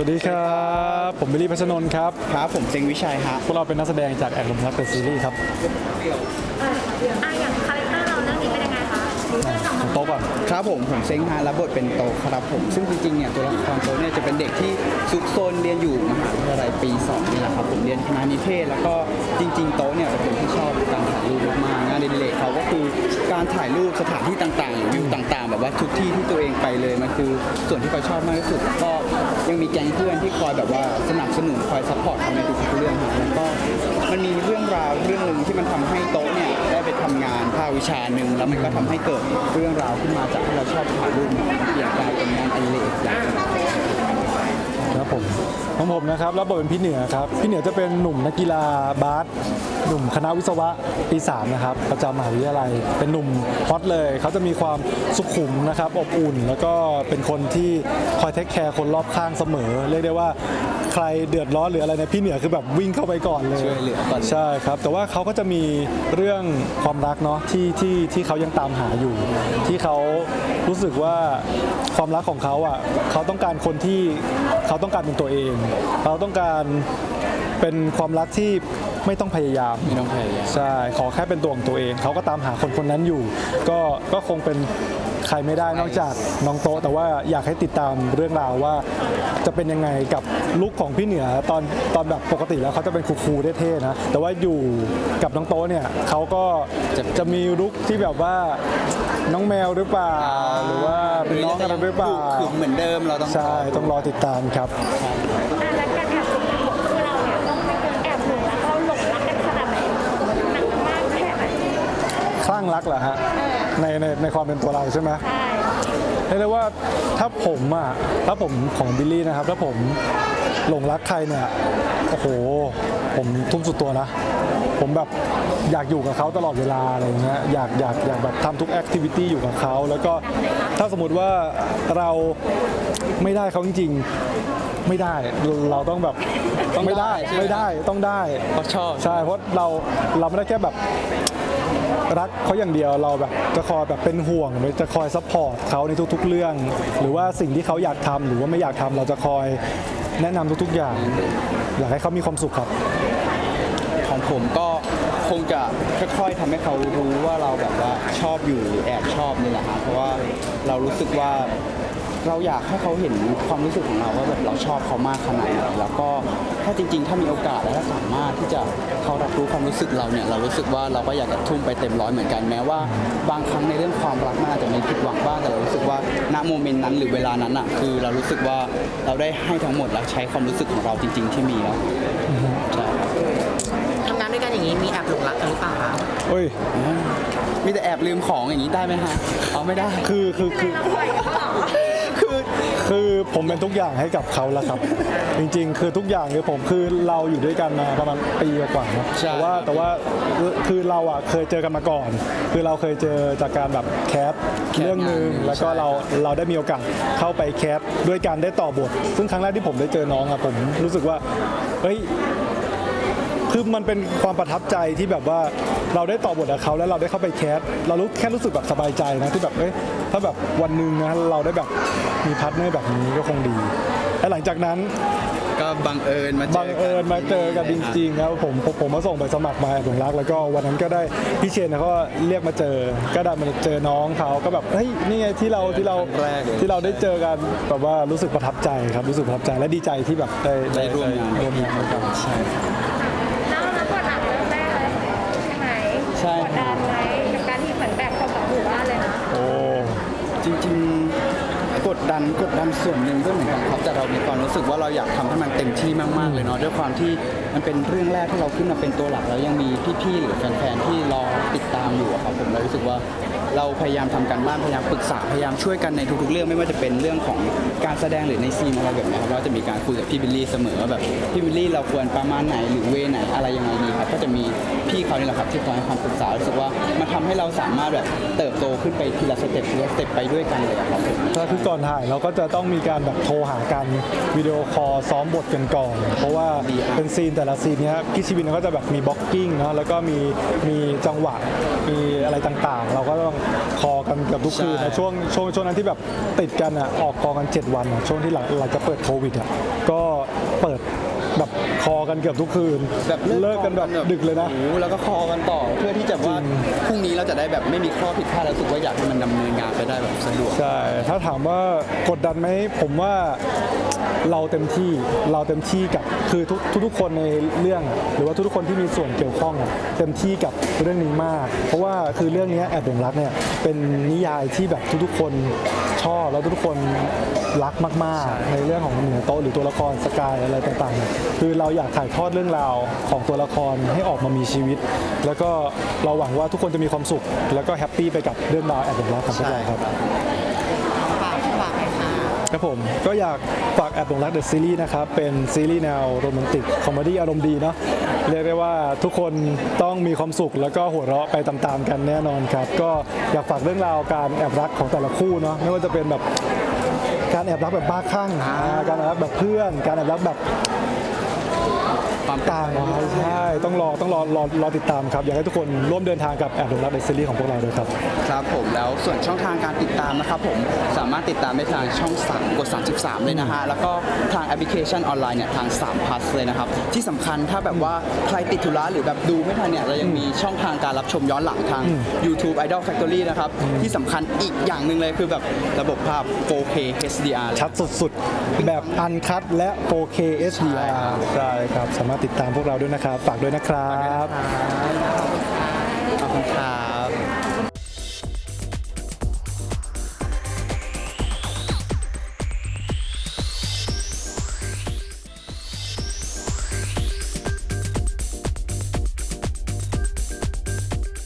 สวัสดีครับ ผมบิลลี่พัชรนนท์ครับ ครับ ผมเจงวิชัยฮะพวกเราเป็นนักแสดงจากแอดลมรักเดอะซีรีส์ครับอะอย่างคาแรคเตอร์เราเรื่องนี้เป็นยังไงคะของโต๊ะก่อน ครับผมผมเซ้งฮะรับบทเป็นโตครับผม ซึ่งจริงๆเนี่ยตัวละครโตเนี่ยจะเป็นเด็กที่ซุกซนเรียนอยู่มหาวิทยาลัยปีสองนี่แหละครับผมเรียนคณะนิเทศ แล้วก็จริง ๆ โตเนี่ยเป็นคนที่ชอบ การถ่ายรูปสถานที่ต่างๆหรือวิวต่างๆ แบบว่าทุกที่ที่ตัวเองไปเลยมันคือส่วนที่เขาชอบมากที่สุดก็ยังมีแก๊งเพื่อนที่คอยแบบว่าสนับสนุนคอยซัพพอร์ตเขาในทุกๆเรื่องครับแล้วก็มันมีเรื่องราวเรื่องหนึ่งที่มันทำให้โต๊ะเนี่ยได้ไปทำงานภาควิชาหนึ่งแล้วมันก็ทำให้เกิดเรื่องราวขึ้นมาจากที่เราชอบถ่ายรูปเนี่ยเปลี่ยนกลายเป็นงานอดิเรกอย่าง ของผมนะครับรับบทเป็นพี่เหนือครับ พี่เหนือจะเป็นหนุ่มนักกีฬาบาสหนุ่มคณะวิศวะปีสามนะครับประจำมหาวิทยาลัย เป็นหนุ่มฮอตเลย เขาจะมีความสุขุมนะครับอบอุ่น แล้วก็เป็นคนที่คอยเทคแคร์คนรอบข้างเสมอ เรียกได้ว่าใครเดือดร้อนหรืออะไรเนี่ยพี่เหนือคือแบบวิ่งเข้าไปก่อนเลยช่วยเหลือก่อน ใช่ครับ แต่ว่าเขาก็จะมีเรื่องความรักเนาะที่ที่ที่เขายังตามหาอยู่ ที่เขารู้สึกว่าความรักของเขาอะเขาต้องการคนที่เขาต้องการเป็นตัวเองเขาต้องการเป็นความรักที่ไม่ต้องพยายาม ไม่ต้องพยายาม ใช่ ขอแค่เป็นตัวของตัวเอง เขาก็ตามหาคนคนนั้นอยู่ ก็ก็คงเป็นใครไม่ได้นอกจากน้องโตะแต่ว่าอยากให้ติดตามเรื่องราวว่า จะเป็นยังไงกับลุคของพี่เหนือตอนตอนแบบปกติแล้วเขาจะเป็นคูลๆเท่ๆนะ แต่ว่าอยู่กับน้องโตะเนี่ยเขาก็จะจะมีลุคที่แบบว่าน้องแมวหรือเปล่า หรือว่าเป็นน้องกันหรือเปล่า คือเหมือนเดิมเราต้องใช่ ต้องรอติดตามครับ คลั่งรักเหรอฮะในในในความเป็นตัวเราใช่ไหมใช่เรียกได้ว่าถ้าผมอะถ้าผมของบิลลี่นะครับ ถ้าผมหลงรักใครเนี่ยโอ้โห ผมทุ่มสุดตัวนะ ผมแบบอยากอยู่กับเขาตลอดเวลาอะไรอย่างเงี้ยอยากอยากอยากแบบทำทุกแอคทิวิตี้อยู่กับเขา แล้วก็ถ้าสมมติว่าเราไม่ได้เขาจริงๆ ไม่ได้เราต้องแบบไม่ได้ไม่ได้ต้องได้เขาชอบใช่เพราะเราเราไม่ได้แค่แบบ รักเขาอย่างเดียวเราแบบจะคอยแบบเป็นห่วงหรือจะคอยซัพพอร์ตเขาในทุก ๆ เรื่อง หรือว่าสิ่งที่เขาอยากทำหรือว่าไม่อยากทำเราจะคอยแนะนำทุก ๆ อย่าง อยากให้เขามีความสุขครับของผมก็คงจะค่อยๆทำให้เขารู้ว่าเราแบบว่าชอบอยู่หรือแอบชอบนี่แหละครับเพราะว่าเรารู้สึกว่า เราอยากให้เขาเห็นความรู้สึกของเราว่าแบบเราชอบเขามากขนาดไหนแล้วก็ถ้าจริง ๆ ถ้ามีโอกาสและถ้าสามารถที่จะเขารับรู้ความรู้สึกเราเนี่ยเรารู้สึกว่าเราก็อยากจะทุ่มไปเต็มร้อยเหมือนกันแม้ว่า บางครั้งในเรื่องความรักมันอาจจะมีผิดหวังบ้างแต่เรารู้สึกว่าณโมเมนต์นั้นหรือเวลานั้นอะคือเรารู้สึกว่าเราได้ให้ทั้งหมดและใช้ความรู้สึกของเราจริง ๆ ที่มีแล้วใช่ครับทำงานด้วยกันอย่างนี้มีแอบหลงรักกันหรือเปล่าคะเฮ้ยมีแต่แอบลืมของอย่างนี้ได้ไหมฮะเอาไม่ได้คือคือคือ คือคือผมเป็นทุกอย่างให้กับเขาแล้วครับ จริงๆ คือทุกอย่างคือผมคือเราอยู่ด้วยกันมาประมาณปีกว่าๆนะใช่ แต่ว่าแต่ว่าคือเราอะเคยเจอกันมาก่อน คือเราเคยเจอจากการแบบแคสเรื่องหนึ่งแล้วก็เราเราได้มีโอกาสเข้าไปแคสด้วยการได้ต่อบท ซึ่งครั้งแรกที่ผมได้เจอน้องอะผมรู้สึกว่าเฮ้ย คือมันเป็นความประทับใจที่แบบว่าเราได้ต่อบทกับเขาแล้วเราได้เข้าไปแคสเรารู้แค่รู้สึกแบบสบายใจนะที่แบบเอ้ยถ้าแบบวันหนึ่งนะเราได้แบบ มีพาร์ทเนอร์แบบนี้ก็คงดี และหลังจากนั้นก็บังเอิญมาเจอบังเอิญมาเจอกันจริงๆครับผมผมผมมาส่งใบสมัครมาหลงรัก แล้วก็วันนั้นก็ได้พี่เชนเขาก็เรียกมาเจอ ก็ได้มาเจอน้องเขาก็แบบเฮ้ยนี่ไงที่เราที่เราครั้งแรกเลยที่เราได้เจอกันแบบว่ารู้สึกประทับใจครับรู้สึกประทับใจและดีใจที่แบบได้ได้ร่วมงานได้ร่วมงานกันใช่แล้วเรากดดันเริ่มแรกเลยใช่ไหมใช่กดดันไหมกับการที่เหมือนแบกความกับหมู่บ้านเลยนะโอ้จริงๆก ดันกดดันส่วนหนึ่งก็เหมือนกันครับแต่เรามีความรู้สึกว่าเราอยากทำให้มันเต็มที่มากๆเลยเนาะด้วยความที่มันเป็นเรื่องแรกที่เราขึ้นมาเป็นตัวหลักแล้วยังมีพี่ๆหรือแฟนๆที่รอติดตามอยู่ครับผมเรารู้สึกว่าเราพยายามทำการบ้านพยายามปรึกษาพยายามช่วยกันในทุกๆเรื่องไม่ว่าจะเป็นเรื่องของการแสดงหรือในซีนอะไรแบบเนี้ยครับเราจะมีการคุยกับพี่บิลลี่เสมอว่าแบบพี่บิลลี่เราควรประมาณไหนหรือเวไหนอะไรยังไงดีครับก็จะมีพี่เขานี่แหละครับที่คอยให้คำปรึกษารู้สึกว่ามันทำให้เราสามารถแบบเติบโตขึ้นไปทีละสเต็ปทีละสเต็ปไปด้วยกันเลยอะครับผมก็คือก่อนถ่ายเราก็จะต้องมีการแบบโทรหากันวิดีโอคอลซ้อมบทกันก่อน เพราะว่าดีครับเป็นซีนแต่ละซีนเนี้ยพี่ชีวินเขาจะแบบมีบล็อกกิ้งเนาะแล้วก็มีมีจังหวะมีอะไรต่างๆ เราก็ต้องคอกันเกับทุกคืนใช่นะช่วงช่วงช่วงนั้นที่แบบติดกันอะออกกองกัน7วันอะช่วงที่หลังหลังจะเปิดโควิดอะก็เปิดแบบคอกันเกือบทุกคืนแบบเลิกกันแบบดึกเลยนะโอ้โหแล้วก็คอกันต่อเพื่อที่จะว่าพรุ่งนี้เราจะได้แบบไม่มีข้อผิดพลาดแล้วรู้สึกว่าอยากให้มันดำเนินงานไปได้แบบสะดวกใช่ถ้าถามว่ากดดันไหมผมว่า เราเต็มที่เราเต็มที่กับคือทุกทุกๆคนในเรื่อง หรือว่าทุกๆคนที่มีส่วนเกี่ยวข้องอะเต็มที่กับเรื่องนี้มาก เพราะว่าคือเรื่องนี้แอบหลงรักเนี่ยเป็นนิยายที่แบบทุกๆคนชอบแล้วทุกๆคนรักมากๆ ในเรื่องของเหนือโต๊ะหรือตัวละครสกายอะไรต่างๆเนี่ยคือเราอยากถ่ายทอดเรื่องราวของตัวละครให้ออกมามีชีวิต แล้วก็เราหวังว่าทุกคนจะมีความสุข แล้วก็แฮปปี้ไปกับเรื่องราวแอบหลงรักของพวกเราครับ ฝากฝากเลย ครับผม ก็อยากฝากแอบหลงรักเดอะซีรีส์นะครับ เป็นซีรีส์แนวโรแมนติกคอมเมดี้อารมณ์ดีเนาะเรียกได้ว่าทุกคนต้องมีความสุขแล้วก็หัวเราะไปตามๆกันแน่นอนครับ ก็อยากฝากเรื่องราวการแอบรักของแต่ละคู่เนาะไม่ว่าจะเป็นแบบการแอบรักแบบบ้าคลั่งการแอบรักแบบเพื่อน การแอบรักแบบ ความต่างใช่ต้องรอต้องรอรอรอติดตามครับ อยากให้ทุกคนร่วมเดินทางกับแอบหลงรักเดอะซีรีส์ของพวกเราด้วยครับ ครับผมแล้วส่วนช่องทางการติดตามนะครับผมสามารถติดตามได้ทางช่อง 3 กด 33 เลยนะฮะ แล้วก็ทางแอปพลิเคชันออนไลน์เนี่ยทาง3 plus เลยนะครับ ที่สำคัญถ้าแบบว่าใครติดธุระหรือแบบดูไม่ทันเนี่ยเรายังมีช่องทางการรับชมย้อนหลังทาง YouTube Idol Factory นะครับ ที่สำคัญอีกอย่างหนึ่งเลยคือแบบระบบภาพ 4K HDR เลยชัดสุดๆ แบบอันคัดและ 4K HDR ใช่ครับสามารถติดตามพวกเราด้วยนะครับ ฝากด้วยนะครับ